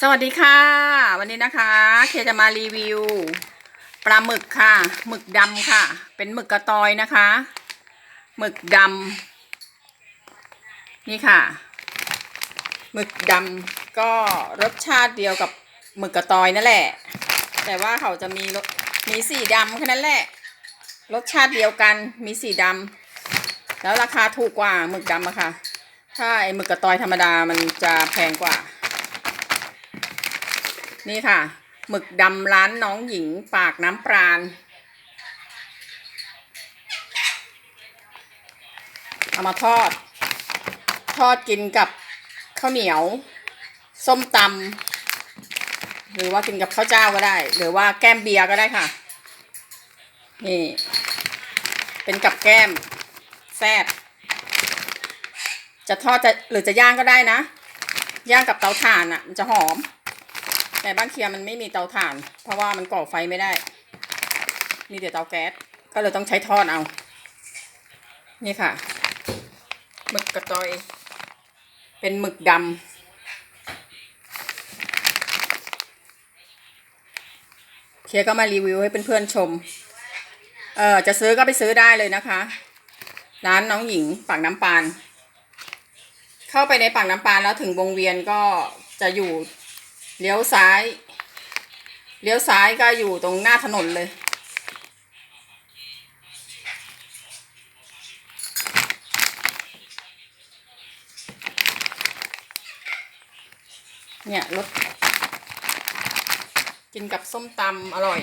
สวัสดีค่ะ วันนี้นะคะ เคจะมารีวิวปลาหมึกค่ะหมึกดำค่ะ เป็นหมึกกระตอยนะคะหมึกดำนี่ค่ะหมึกดำก็รสชาติเดียวกับหมึกกระตอยนั่นแหละ แต่ว่าเขาจะมีมีสีดำแค่นั้นแหละ รสชาติเดียวกันมีสีดำแล้วราคาถูกกว่าหมึกดำอะค่ะ ถ้าไอหมึกกระตอยธรรมดามันจะแพงกว่า นี่ค่ะหมึกดำร้านน้องหญิงปากน้ำปราณเอามาทอด ทอดกินกับข้าวเหนียว ส้มตำหรือว่ากินกับข้าวเจ้าก็ได้ หรือว่าแก้มเบียร์ก็ได้ค่ะ นี่ เป็นกับแก้มแซ่บจะทอดจะหรือจะย่างก็ได้นะ ย่างกับเตาถ่านอะ มันจะหอม แต่บ้านเคียมันไม่มีเตาถ่าน เพราะว่ามันก่อไฟไม่ได้ มีแต่เตาแก๊ส ก็เลยต้องใช้ทอดเอา นี่ค่ะ หมึกกระตอย เป็นหมึกดำเคียก็มารีวิวให้เพื่อนๆชม เออจะซื้อก็ไปซื้อได้เลยนะคะ ร้านน้องหญิงปากน้ำปาน เข้าไปในปากน้ำปานแล้วถึงวงเวียนก็จะอยู่ เลี้ยวซ้าย เลี้ยวซ้ายก็อยู่ตรงหน้าถนนเลยเนี่ยรสกินกับส้มตำอร่อย